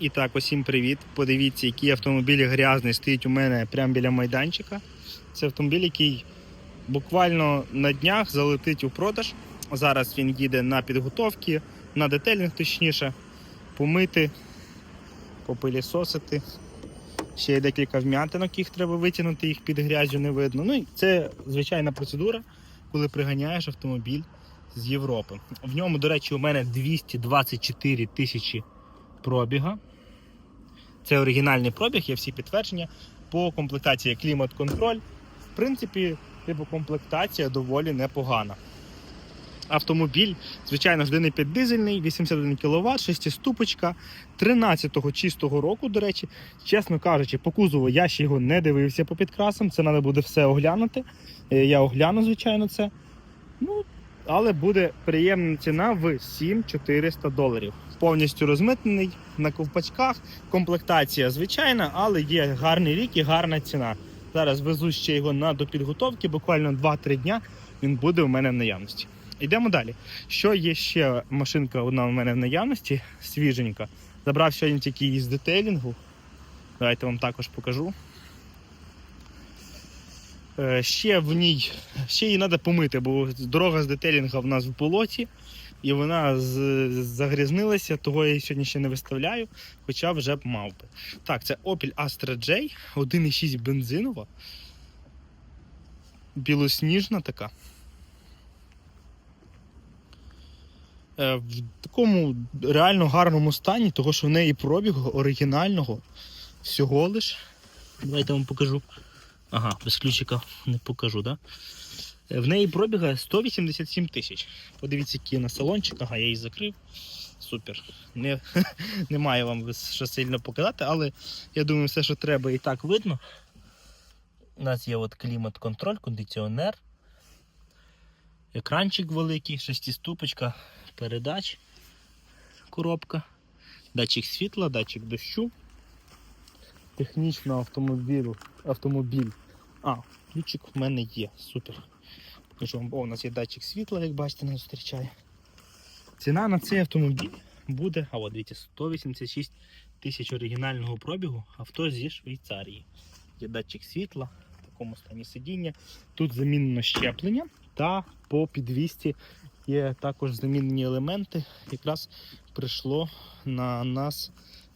І так, усім привіт. Подивіться, який автомобіль грязний стоїть у мене прямо біля майданчика. Це автомобіль, який буквально на днях залетить у продаж. Зараз він їде на підготовки, на детелінг, точніше, помити, попилісосити. Ще є декілька вм'ятинок, їх треба витягнути, їх під грязю не видно. Ну і це звичайна процедура, коли приганяєш автомобіль з Європи. В ньому, до речі, у мене 224 тисячі пробіга. Це оригінальний пробіг, є всі підтвердження. По комплектації клімат-контроль. В принципі, типу комплектація доволі непогана. Автомобіль, звичайно, ж 1,5 дизельний, 81 кВт, 6-ступочка, 13-го чистого року, до речі. Чесно кажучи, по кузову я ще його не дивився по підкрасам, це треба буде все оглянути. Е, Я огляну, звичайно, це. Ну, але буде приємна ціна в 7400 доларів. Повністю розмитнений на ковпачках. Комплектація звичайна, але є гарний рік і гарна ціна. Зараз везу ще його на допідготовки, буквально 2-3 дня він буде у мене в наявності. Йдемо далі. Що є ще машинка одна у мене в наявності, свіженька. Забрав сьогодні тільки її з детейлінгу. Давайте вам також покажу. Е, Ще в ній, ще її треба помити, бо дорога з детелінга в нас в болоті, і вона загрізнилася, того я її сьогодні ще не виставляю, хоча вже б мав би. Так, це Opel Astra J, 1,6 бензинова, білосніжна така. Е, В такому реально гарному стані, того що в неї пробіг оригінального всього лиш. Давайте вам покажу. Ага, без ключика не покажу, да? Е, В неї пробігає 187 тисяч. Подивіться, який на салончик. Ага, я її закрив. Супер. Не, немає вам що сильно показати, але я думаю, все, що треба, і так видно. У нас є от клімат-контроль, кондиціонер, екранчик великий, шестиступочка передач, коробка, датчик світла, датчик дощу. Технічно автомобілю, автомобіль. А, ключик в мене є. Супер. О, у нас є датчик світла, як бачите, нас зустрічає. Ціна на цей автомобіль буде, а от дивіться, 186 тисяч оригінального пробігу авто зі Швейцарії. Є датчик світла, в такому стані сидіння. Тут замінено щеплення та по підвісті є також замінені елементи. Якраз прийшло на нас,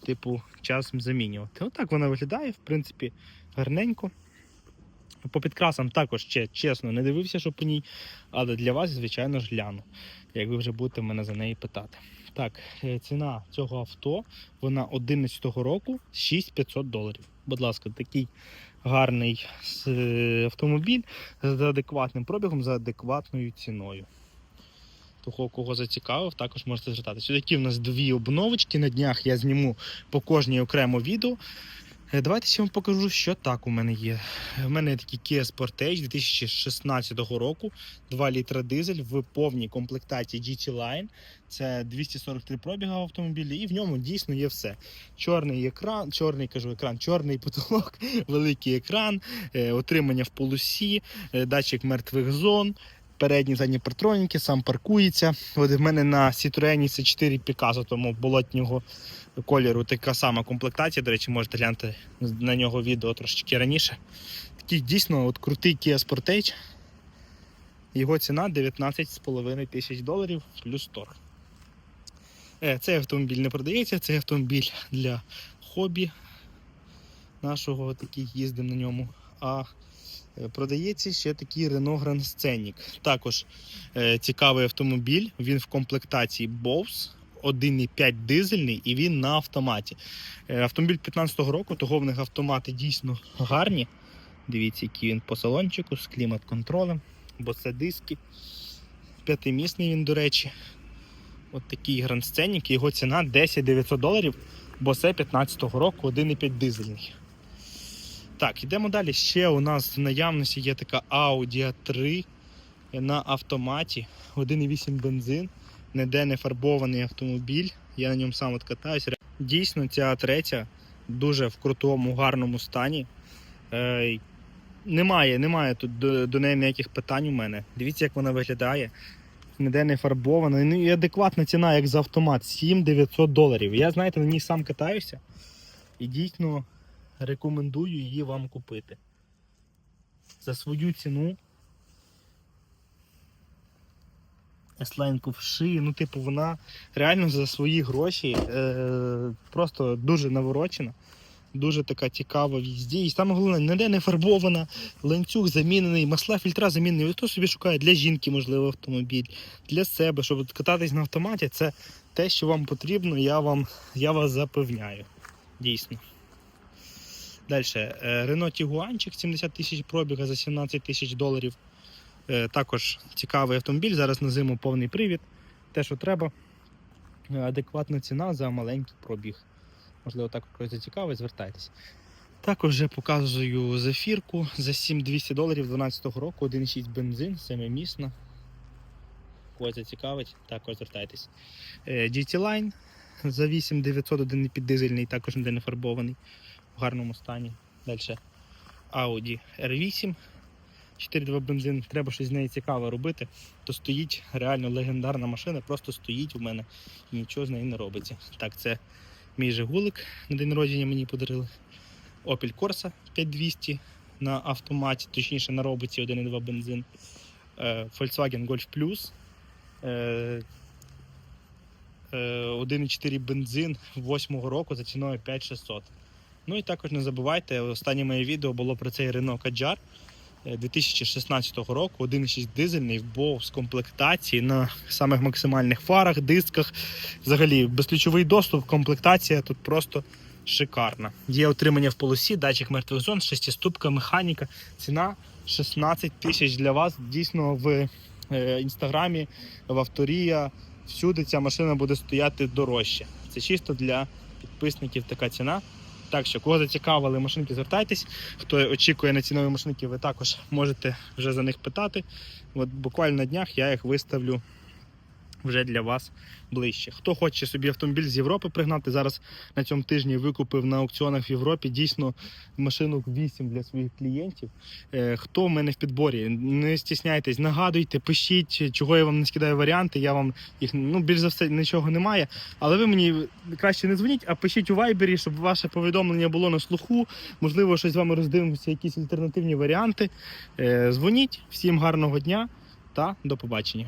типу, час замінювати. Отак вона виглядає, в принципі, гарненько. По підкрасам також ще чесно не дивився, що по ній, але для вас, звичайно ж, гляну, як ви вже будете мене за неї питати. Так, е, ціна цього авто, вона 11-го року 6500 доларів. Будь ласка, такий гарний е, автомобіль з адекватним пробігом, за адекватною ціною. Того, кого зацікавив, також можете звертатися. Такі в нас дві обновочки. На днях я зніму по кожній окремо відео. Е, Давайте ще вам покажу, що так у мене є. У мене є такий Kia Sportage 2016 року, 2 літра дизель в повній комплектації GT Line. Це 243 пробіга в автомобілі, і в ньому дійсно є все. Чорний екран, чорний кажу екран, чорний потолок, великий екран, е, отримання в полосі, е, датчик мертвих зон. Передні задні партроніки, сам паркується. От в мене на Citroen C4 Picasso, тому болотнього кольору така сама комплектація. До речі, можете глянути на нього відео трошечки раніше. Такий дійсно от крутий Kia Sportage. Його ціна 19,5 тисяч доларів плюс торг. Е, Цей автомобіль не продається, цей автомобіль для хобі нашого, такий їздимо на ньому. А е, продається ще такий Renault Grand Scenic. Також е, цікавий автомобіль. Він в комплектації Bose 1,5 дизельний і він на автоматі. Е, Автомобіль 15-го року, того в них автомати дійсно гарні. Дивіться, який він по салончику з клімат-контролем, бо це диски. П'ятимісний він, до речі. От такий Scenic, його ціна 10 900 доларів, бо це 15-го року 1,5 дизельний. Так, йдемо далі. Ще у нас в наявності є така Audi A3 на автоматі, 1,8 бензин, ніде не фарбований автомобіль. Я на ньому сам от катаюся. Дійсно, ця А3 дуже в крутому, гарному стані. Е, немає, немає тут до, до неї ніяких питань у мене. Дивіться, як вона виглядає. ніде не фарбована. Ну і адекватна ціна, як за автомат, 7900 доларів. Я, знаєте, на ній сам катаюся і дійсно рекомендую її вам купити. За свою ціну. S-Line ковши, ну, типу, вона реально за свої гроші е, просто дуже наворочена. Дуже така цікава в їзді. І саме головне, ніде не фарбована, ланцюг замінений, масла фільтра замінений. Хто собі шукає для жінки, можливо, автомобіль, для себе, щоб кататись на автоматі, це те, що вам потрібно, я, вам, я вас запевняю. Дійсно. Далі. Renault Tiguanчик 70 тисяч пробіга за 17 тисяч доларів. Е, Також цікавий автомобіль. Зараз на зиму повний привід. Те, що треба. Е, Адекватна ціна за маленький пробіг. Можливо, так когось зацікавить, звертайтесь. Також вже показую зефірку за 7200 доларів 2012 року, 1,6 бензин, семимісна. Когось зацікавить, також звертайтесь. Е, GT Line за 8900 один піддизельний, також не фарбований, гарному стані. Далі Audi R8, 4.2 бензин, треба щось з неї цікаве робити, то стоїть реально легендарна машина, просто стоїть у мене і нічого з нею не робиться. Так, це мій Жигулик на день народження мені подарили. Opel Corsa 5200 на автоматі, точніше на роботі 1.2 бензин. Е, Volkswagen Golf Plus. Е, е, 1.4 бензин 8-го року за ціною 5600. Ну і також не забувайте, останнє моє відео було про цей Renault Kadjar е, 2016 року, 1.6 дизельний, був з комплектації на самих максимальних фарах, дисках. Взагалі, безключовий доступ, комплектація тут просто шикарна. Є отримання в полосі, датчик мертвих зон, шестиступка, механіка. Ціна 16 тисяч для вас. Дійсно, в е, інстаграмі, в авторія. Всюди ця машина буде стояти дорожче. Це чисто для підписників така ціна. Так що, кого зацікавили машинки, звертайтесь. Хто очікує на цінові машинки, ви також можете вже за них питати. От буквально на днях я їх виставлю вже для вас ближче. Хто хоче собі автомобіль з Європи пригнати, зараз на цьому тижні викупив на аукціонах в Європі дійсно машину 8 для своїх клієнтів. Е, Хто в мене в підборі? Не стісняйтесь, нагадуйте, пишіть, чого я вам не скидаю варіанти. Я вам їх ну більш за все нічого немає. Але ви мені краще не дзвоніть, а пишіть у вайбері, щоб ваше повідомлення було на слуху. Можливо, щось з вами роздивимося, якісь альтернативні варіанти. Е, Дзвоніть, всім гарного дня та до побачення.